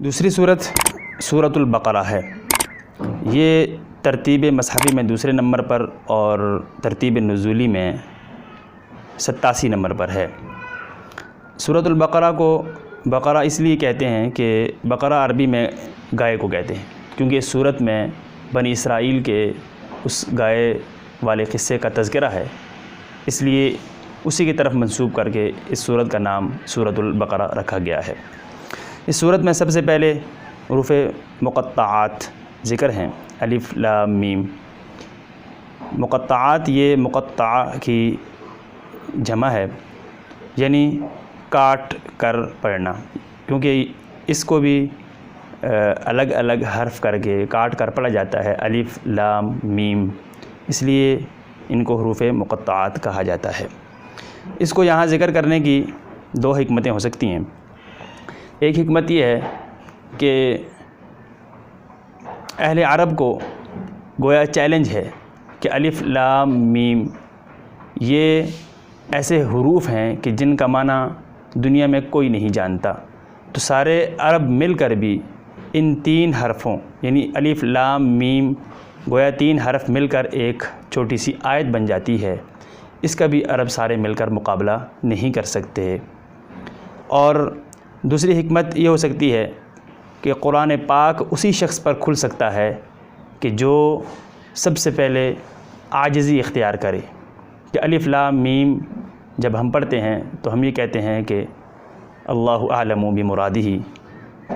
दूसरी सूरत सूरतुल बकरा है। ये तरतीब मसहबी में दूसरे नंबर पर और तरतीब नज़ुली में सत्तासी नंबर पर है। सूरतुल को बकरा इसलिए कहते हैं कि बकरा अरबी में गाय को कहते हैं, क्योंकि इस सूरत में बनी इसराइल के उस गाय वाले क़स्से का तस्करा है। इसलिए उसी की तरफ़ मंसूब करके इस सूरत का नाम सूरतुल बकरा रखा गया है। इस सूरत में सबसे पहले हरूफ मुक़त्ताआत ज़िक्र हैं। अलिफ, लाम, मीम। मुक़त्ताआत ये मुक़त्ता की जमा है, यानी काट कर पढ़ना, क्योंकि इसको भी अलग अलग हर्फ करके काट कर पढ़ा जाता है, अलिफ, लाम, मीम। इसलिए इनको हरूफ मुक़त्ताआत कहा जाता है। इसको यहाँ ज़िक्र करने की दो हमतें हो सकती हैं। एक हमत यह है कि अहल अरब को गोया चैलेंज है कि अलिफ़ लाम मीम, ये ऐसे हरूफ हैं कि जिनका माना दुनिया में कोई नहीं जानता। तो सारे अरब मिलकर भी इन तीन हरफों, यानी अलिफ़ लाम मीम, गोया तीन हरफ मिलकर एक छोटी सी आयत बन जाती है। इसका भी अरब सारे मिलकर मुकाबला नहीं कर सकते। और दूसरी हमत ये हो सकती है कि कुरान पाक उसी शख्स पर खुल सकता है कि जो सबसे पहले आजज़ी इख्तियार करे। कि अलिफ़ मीम जब हम पढ़ते हैं तो हम ये कहते हैं कि अल्लाह आलम भी मुरादी ही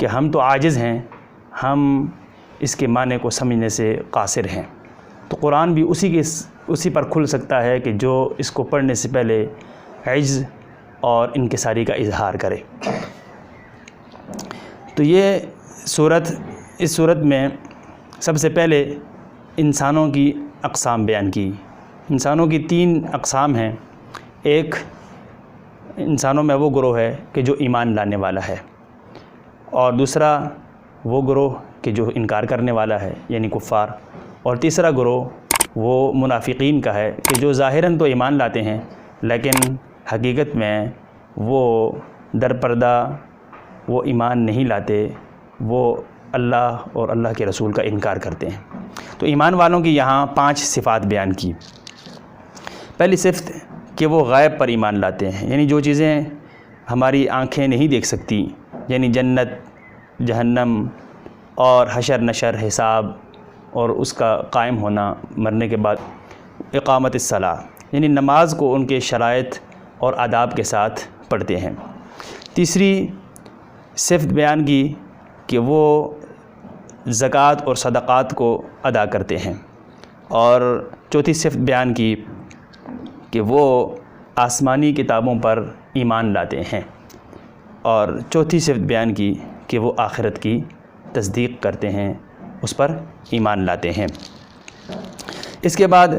कि हम तो आजिज़ हैं, हम इसके माने को समझने से कासिर हैं। तो कुरान भी उसी के उसी पर खुल सकता है कि जो इसको पढ़ने से पहले अज़ और इनके सारी का इजहार करे। तो ये सूरत, इस सूरत में सबसे पहले इंसानों की अक़साम बयान की। इंसानों की तीन अक़साम हैं। एक, इंसानों में वो ग्रोह है कि जो ईमान लाने वाला है। और दूसरा, वो ग्रोह कि जो इनकार करने वाला है, यानी कुफ़ार। और तीसरा ग्रोह, वो मुनाफिकीन का है कि जो ज़ाहिरन तो ईमान लाते हैं, लेकिन हकीकत में वो दरपर्दा वो ईमान नहीं लाते, वो अल्लाह और अल्लाह के रसूल का इनकार करते हैं। तो ईमान वालों की यहाँ पाँच सिफ़ात बयान की। पहली सिफ्त, कि वो गायब पर ईमान लाते हैं। यानी जो चीज़ें हमारी आँखें नहीं देख सकती, यानी जन्नत, जहन्नम और हशर नशर, हिसाब और उसका कायम होना, मरने के बाद इकामत सलाह, यानी नमाज़ को उनके शराइत और आदाब के साथ पढ़ते हैं। तीसरी सिफ्त बयान की कि वो ज़क़़त और सदक़ात को अदा करते हैं। और चौथी सिफ्त बयान की कि वो आसमानी किताबों पर ईमान लाते हैं। और चौथी सिफ्त बयान की कि वो आखिरत की तस्दीक करते हैं, उस पर ईमान लाते हैं। इसके बाद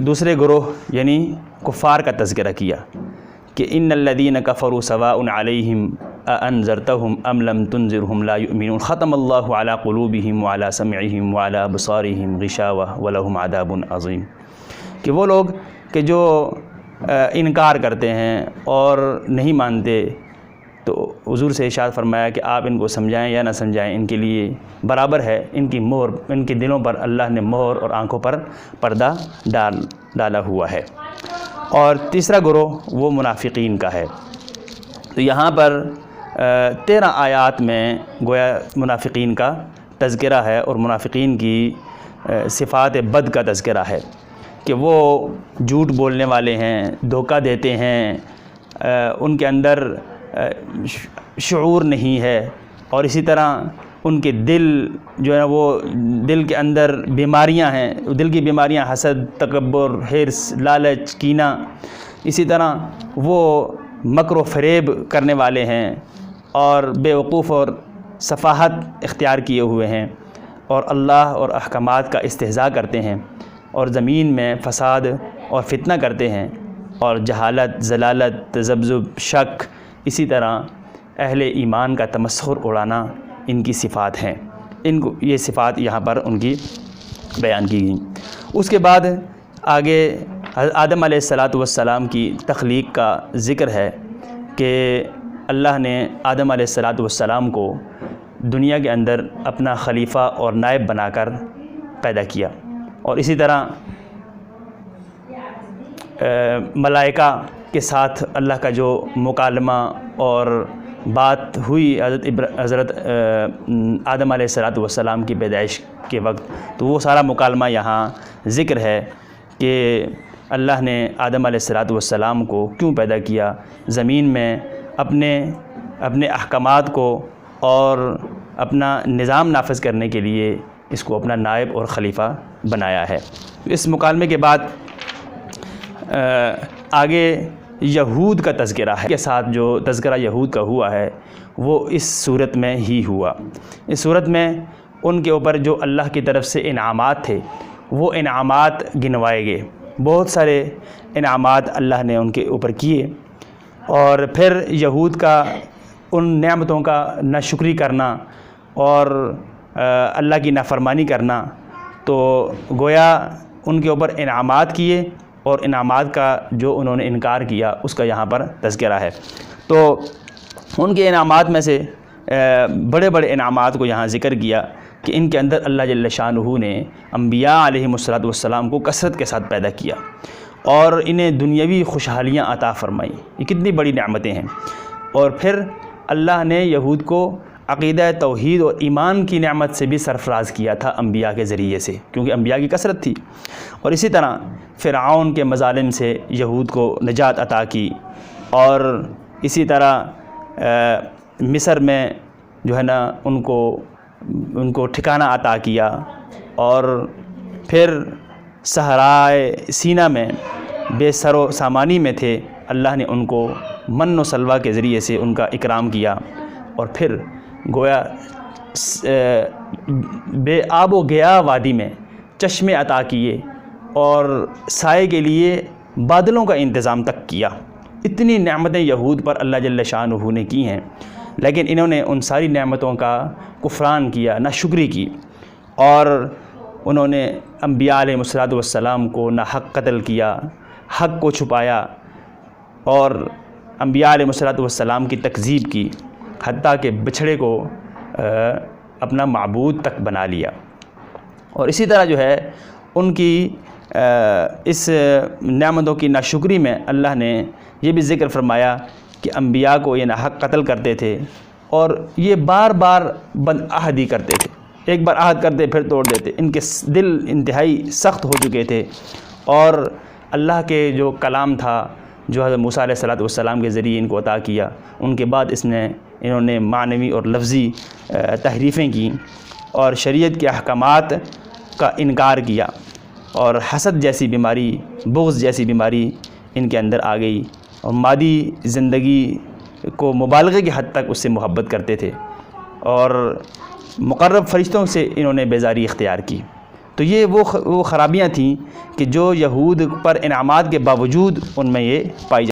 दूसरे ग्रोह यानी कुफ़ार का तस्करा किया कि इन लदीन कफ़र सवा अलहम अन ज़रतम अमलम तनज़रहम लामिन ख़त्म अल्लाह क़लूबहम वाला समअहम वाला बसारहम गिशावा वलहम आदाबुन अज़ीम कि वो लोग कि जो इनकार करते हैं और नहीं मानते तो हजूर से इशाद फरमाया कि आप इनको समझाएँ या ना समझाएँ, इनके लिए बराबर है, इनकी मोहर, इनके दिलों पर अल्लाह ने मोहर और आँखों पर पर्दा डाल, डाला हुआ है। और तीसरा ग्रोह वो मुनाफिकीन का है। तो यहाँ पर तेरह आयात में गोया मुनाफिकीन का तस्करा है और मुनाफिकीन की सिफ़ात बद का तस्करा है कि वो झूठ बोलने वाले हैं, धोखा देते हैं उनके अंदर शूर नहीं है और इसी तरह उनके दिल जो है वो, दिल के अंदर बीमारियाँ हैं, दिल की बीमारियाँ हसद तकबर हिरस, लालच, कीना, इसी तरह वो मकर फ़रेब करने वाले हैं। और बेवकूफ़ और सफ़ाहत इख्तियार किए हुए हैं और अल्लाह और अहकाम का इस्तेज़ा करते हैं और ज़मीन में फ़साद और फितना करते हैं और जहालत, जलालत, तजब्ज़ुब, शक, इसी तरह अहल ईमान का तमस्खुर उड़ाना इनकी सिफ़ात हैं। इनको, ये सिफ़ात यहाँ पर उनकी बयान की गई। उसके बाद आगे आदम सलात वसलाम की तख्लीक का ज़िक्र है कि अल्लाह ने आदम सलाम को दुनिया के अंदर अपना खलीफा और नायब बनाकर पैदा किया। और इसी तरह मलाइका के साथ अल्लाह का जो मुकालमा और बात हुई हज़रत हज़रत आदम सलाम की पैदाइश के वक्त तो वो सारा मुकालमा यहाँ ज़िक्र है कि अल्लाह ने आदम सलाम को क्यों पैदा किया? ज़मीन में अपने अपने अहकाम को और अपना निज़ाम नाफज करने के लिए इसको अपना नायब और ख़लीफ़ा बनाया है। इस मुकालमे के बाद आगे यहूद का तस्करा है। के साथ जो तस्करा यहूद का हुआ है, वो इस सूरत में ही हुआ। इस सूरत में उनके ऊपर जो अल्लाह की तरफ़ से इनामात थे, वो इनामात गिनवाए गए। बहुत सारे इनामात अल्लाह ने उनके ऊपर किए। और फिर यहूद का उन नेमतों का नाशुक्री करना और अल्लाह की नाफरमानी करना तो गोया उनके ऊपर इनामात किए और इनामात का जो उन्होंने इनकार किया, उसका यहाँ पर तस्करा है। तो उनके इनामात में से बड़े बड़े इनामात को यहाँ ज़िक्र किया कि इनके अंदर अल्लाह जल्ल शाहू ने अम्बिया आलतम को कसरत के साथ पैदा किया। और इन्हें दुनियावी खुशहालियाँ अता फ़रमाई। ये कितनी बड़ी नमतें हैं। और फिर अल्लाह ने यहूद को अक़ीद तोहद और ईमान की नमत से भी सरफराज किया था अम्बिया के ज़रिए से, क्योंकि अम्बिया की कसरत थी। और इसी तरह फ़िरौन के मजालिम से यहूद को निजात अता की और इसी तरह मिस्र में जो है ना, उनको उनको ठिकाना अता किया और फिर सहराए सीना में बेसरो सामानी में थे। अल्लाह ने उनको मन सलवा के ज़रिए से उनका इकराम किया और फिर गोया बे आब व गया वादी में चश्मे अता किए और साए के लिए बादलों का इंतज़ाम तक किया। इतनी नमतें यहूद पर अल्लाह जल्ल शाह ने की हैं, लेकिन इन्होंने उन सारी नमतों का कुफरान किया ना शुक्री की और उन्होंने अम्बिया सलाम को ना हक कत्ल किया, हक को छुपाया और अम्बिया सलाम की तकजीब की हती के बिछड़े को अपना मबूद तक बना लिया। और इसी तरह जो है, उनकी इस नमतों की नाशुक्री में अल्लाह ने यह भी ज़िक्र फरमाया कि अम्बिया को ये नाहक कत्ल करते थे और ये बार बार बंद अहदी करते थे। एक बार आहद करते फिर तोड़ देते। इनके दिल इंतहाई सख्त हो चुके थे। और अल्लाह के जो कलाम था, जो हज़रत मूसा सलाम के ज़रिए इनको अता किया, उनके बाद इसने, इन्होंने मानवी और लफ्ज़ी तहरीफ़ें की और शरीयत के अहकाम का इनकार किया और हसद जैसी बीमारी, बुग्ज़ जैसी बीमारी इनके अंदर आ गई और मादी ज़िंदगी को मुबालगे की हद तक उससे मोहब्बत करते थे। और मुकर्रब फ़रिश्तों से इन्होंने बेजारी इख्तियार की। तो ये वो वो ख़राबियाँ थीं कि जो यहूद पर इनामात के बावजूद उनमें ये पाई